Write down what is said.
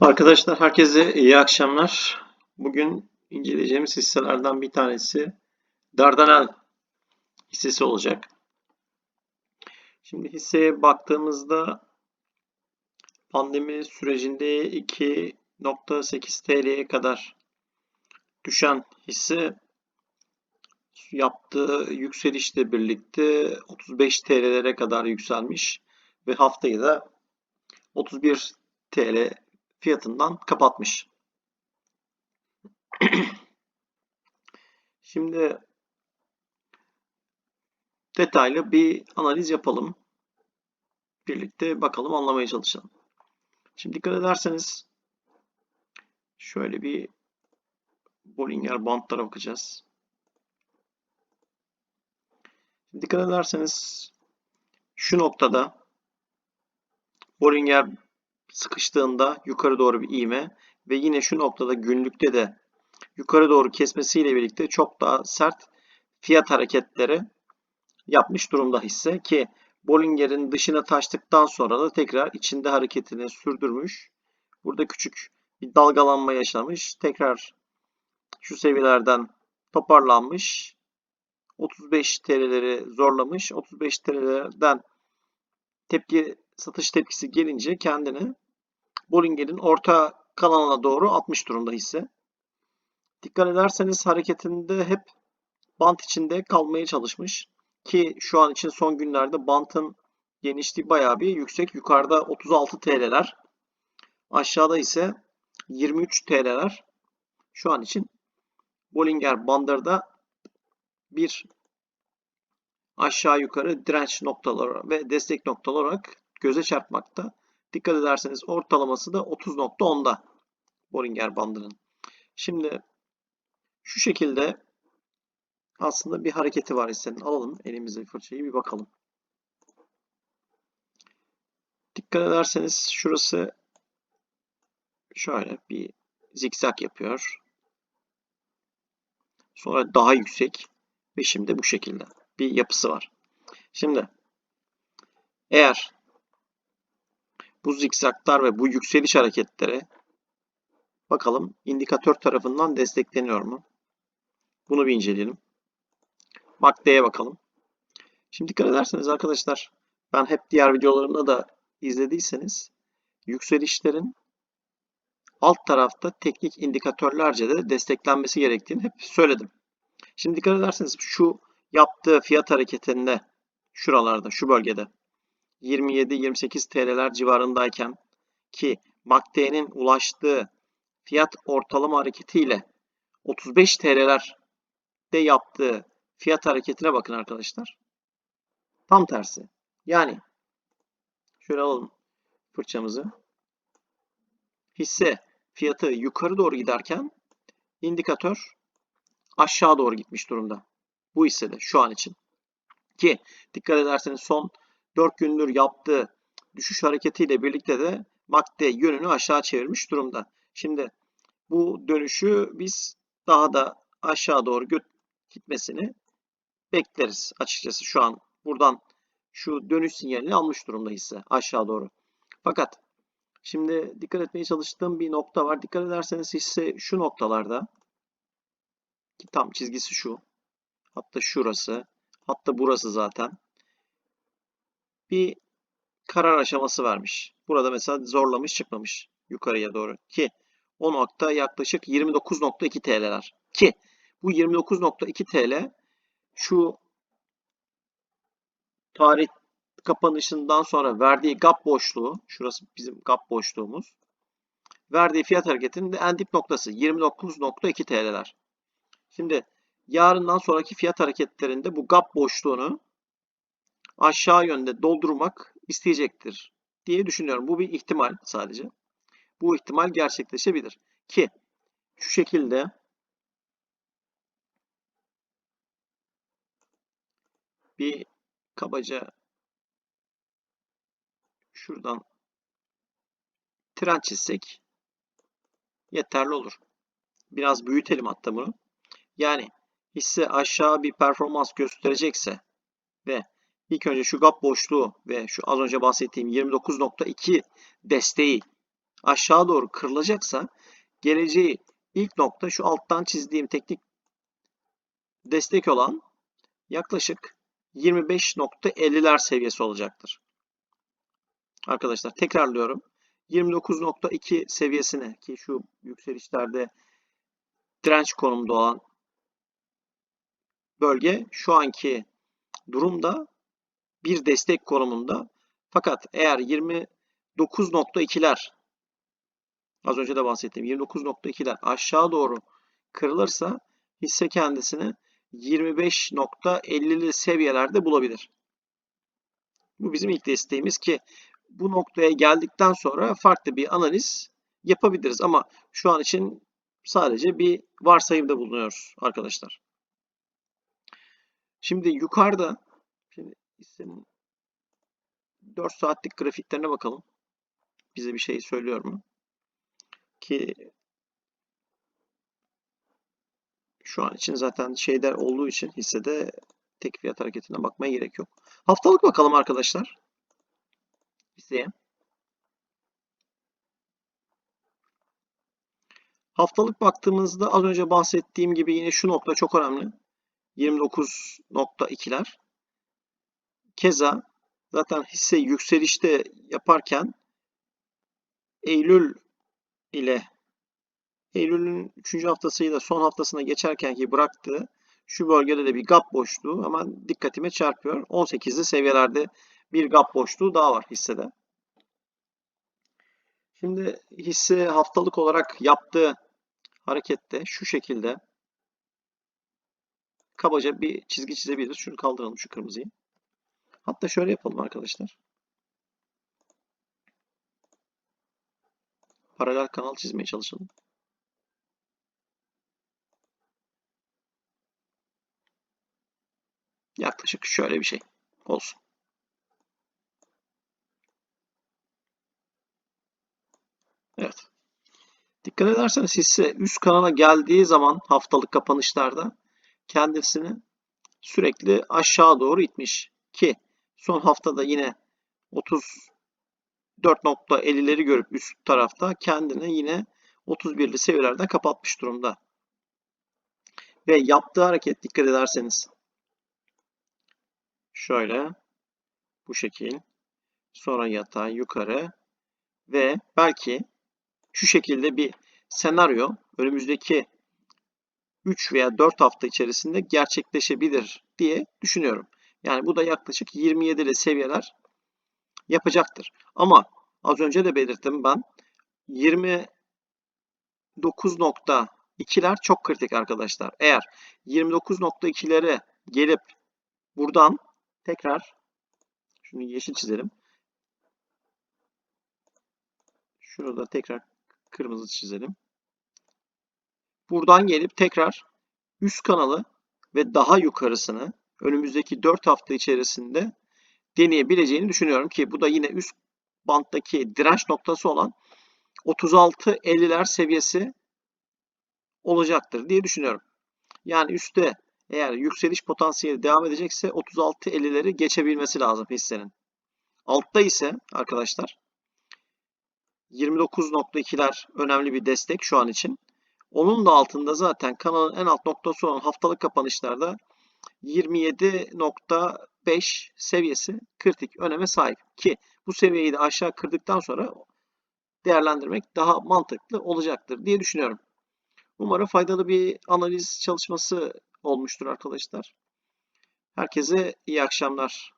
Arkadaşlar herkese iyi akşamlar. Bugün inceleyeceğimiz hisselerden bir tanesi Dardanel hissesi olacak. Şimdi hisseye baktığımızda pandemi sürecinde 2.8 TL'ye kadar düşen hisse yaptığı yükselişle birlikte 35 TL'lere kadar yükselmiş ve haftayı da 31 TL fiyatından kapatmış. Şimdi detaylı bir analiz yapalım. Birlikte bakalım anlamaya çalışalım. Şimdi dikkat ederseniz şöyle bir Bollinger Bandlara bakacağız. Dikkat ederseniz şu noktada Bollinger sıkıştığında yukarı doğru bir iğme ve yine şu noktada günlükte de yukarı doğru kesmesiyle birlikte çok daha sert fiyat hareketleri yapmış durumda hisse ki Bollinger'in dışına taştıktan sonra da tekrar içinde hareketini sürdürmüş. Burada küçük bir dalgalanma yaşamış. Tekrar şu seviyelerden toparlanmış. 35 TL'leri zorlamış. 35 TL'lerden tepki satış tepkisi gelince kendini Bollinger'in orta kanalına doğru atmış durumda hisse. Dikkat ederseniz hareketinde hep bant içinde kalmaya çalışmış. Ki şu an için son günlerde bantın genişliği bayağı bir yüksek. Yukarıda 36 TL'ler. Aşağıda ise 23 TL'ler. Şu an için Bollinger bandırda bir aşağı yukarı direnç noktaları ve destek noktaları olarak göze çarpmakta. Dikkat ederseniz ortalaması da 30.10'da Bollinger bandının. Şimdi şu şekilde aslında bir hareketi var hissenin. Alalım elimize fırçayı bir bakalım. Dikkat ederseniz şurası şöyle bir zikzak yapıyor. Sonra daha yüksek ve şimdi bu şekilde bir yapısı var. Şimdi eğer bu zikzaklar ve bu yükseliş hareketleri bakalım indikatör tarafından destekleniyor mu? Bunu bir inceleyelim. MACD'ye bakalım. Şimdi dikkat ederseniz arkadaşlar ben hep diğer videolarımda da izlediyseniz yükselişlerin alt tarafta teknik indikatörlerce de desteklenmesi gerektiğini hep söyledim. Şimdi dikkat ederseniz şu yaptığı fiyat hareketinde şuralarda, şu bölgede 27-28 TL'ler civarındayken ki MACD'nin ulaştığı fiyat ortalama hareketiyle 35 TL'ler de yaptığı fiyat hareketine bakın arkadaşlar. Tam tersi. Yani şöyle alalım fırçamızı. Hisse fiyatı yukarı doğru giderken indikatör aşağı doğru gitmiş durumda. Bu hissede şu an için. Ki dikkat ederseniz son 4 gündür yaptığı düşüş hareketiyle birlikte de MACD yönünü aşağı çevirmiş durumda. Şimdi bu dönüşü biz daha da aşağı doğru gitmesini bekleriz açıkçası şu an. Buradan şu dönüş sinyalini almış durumda hisse aşağı doğru. Fakat şimdi dikkat etmeye çalıştığım bir nokta var. Dikkat ederseniz hisse şu noktalarda ki tam çizgisi şu. Hatta şurası. Hatta burası zaten bir karar aşaması vermiş. Burada mesela zorlamış çıkmamış yukarıya doğru ki o nokta yaklaşık 29.2 TL'ler ki bu 29.2 TL şu tarih kapanışından sonra verdiği gap boşluğu şurası bizim gap boşluğumuz verdiği fiyat hareketinin de en dip noktası 29.2 TL'ler. Şimdi yarından sonraki fiyat hareketlerinde bu gap boşluğunu aşağı yönde doldurmak isteyecektir diye düşünüyorum. Bu bir ihtimal sadece. Bu ihtimal gerçekleşebilir. Ki şu şekilde bir kabaca şuradan tren çizsek yeterli olur. Biraz büyütelim hatta bunu. Yani hisse aşağı bir performans gösterecekse ve İlk önce şu gap boşluğu ve şu az önce bahsettiğim 29.2 desteği aşağı doğru kırılacaksa geleceği ilk nokta şu alttan çizdiğim teknik destek olan yaklaşık 25.50'ler seviyesi olacaktır. Arkadaşlar tekrarlıyorum. 29.2 seviyesine ki şu yükselişlerde direnç konumda olan bölge şu anki durumda bir destek konumunda. Fakat eğer 29.2'ler az önce de bahsettiğim 29.2'ler aşağı doğru kırılırsa hisse kendisini 25.50'li seviyelerde bulabilir. Bu bizim ilk desteğimiz ki bu noktaya geldikten sonra farklı bir analiz yapabiliriz ama şu an için sadece bir varsayımda bulunuyoruz arkadaşlar. Şimdi yukarıda hissenin 4 saatlik grafiklerine bakalım. Bize bir şey söylüyor mu? Ki şu an için zaten şeyler olduğu için hissede tek fiyat hareketine bakmaya gerek yok. Haftalık bakalım arkadaşlar. Hisseye. Haftalık baktığımızda az önce bahsettiğim gibi yine şu nokta çok önemli. 29.2'ler. Keza zaten hisse yükselişte yaparken Eylül ile Eylül'ün 3. haftasıyla son haftasına geçerken ki bıraktığı şu bölgede de bir gap boşluğu hemen dikkatime çarpıyor. 18'li seviyelerde bir gap boşluğu daha var hissede. Şimdi hisse haftalık olarak yaptığı harekette şu şekilde kabaca bir çizgi çizebiliriz. Şunu kaldıralım şu kırmızıyı. Hatta şöyle yapalım arkadaşlar. Paralel kanal çizmeye çalışalım. Yaklaşık şöyle bir şey olsun. Evet. Dikkat ederseniz hisse üst kanala geldiği zaman haftalık kapanışlarda kendisini sürekli aşağı doğru itmiş ki son haftada yine 34.50'leri görüp üst tarafta kendini yine 31'li seviyelerde kapatmış durumda. Ve yaptığı hareket dikkat ederseniz şöyle bu şekil sonra yatay yukarı ve belki şu şekilde bir senaryo önümüzdeki 3 veya 4 hafta içerisinde gerçekleşebilir diye düşünüyorum. Yani bu da yaklaşık 27'li seviyeler yapacaktır. Ama az önce de belirttim ben 29.2'ler çok kritik arkadaşlar. Eğer 29.2'lere gelip buradan tekrar şunu yeşil çizelim. Şunu da tekrar kırmızı çizelim. Buradan gelip tekrar üst kanalı ve daha yukarısını önümüzdeki 4 hafta içerisinde deneyebileceğini düşünüyorum ki bu da yine üst banttaki direnç noktası olan 36-50'ler seviyesi olacaktır diye düşünüyorum. Yani üstte eğer yükseliş potansiyeli devam edecekse 36-50'leri geçebilmesi lazım hissenin. Altta ise arkadaşlar 29.2'ler önemli bir destek şu an için. Onun da altında zaten kanalın en alt noktası olan haftalık kapanışlarda 27.5 seviyesi kritik öneme sahip ki bu seviyeyi de aşağı kırdıktan sonra değerlendirmek daha mantıklı olacaktır diye düşünüyorum. Umarım faydalı bir analiz çalışması olmuştur arkadaşlar. Herkese iyi akşamlar.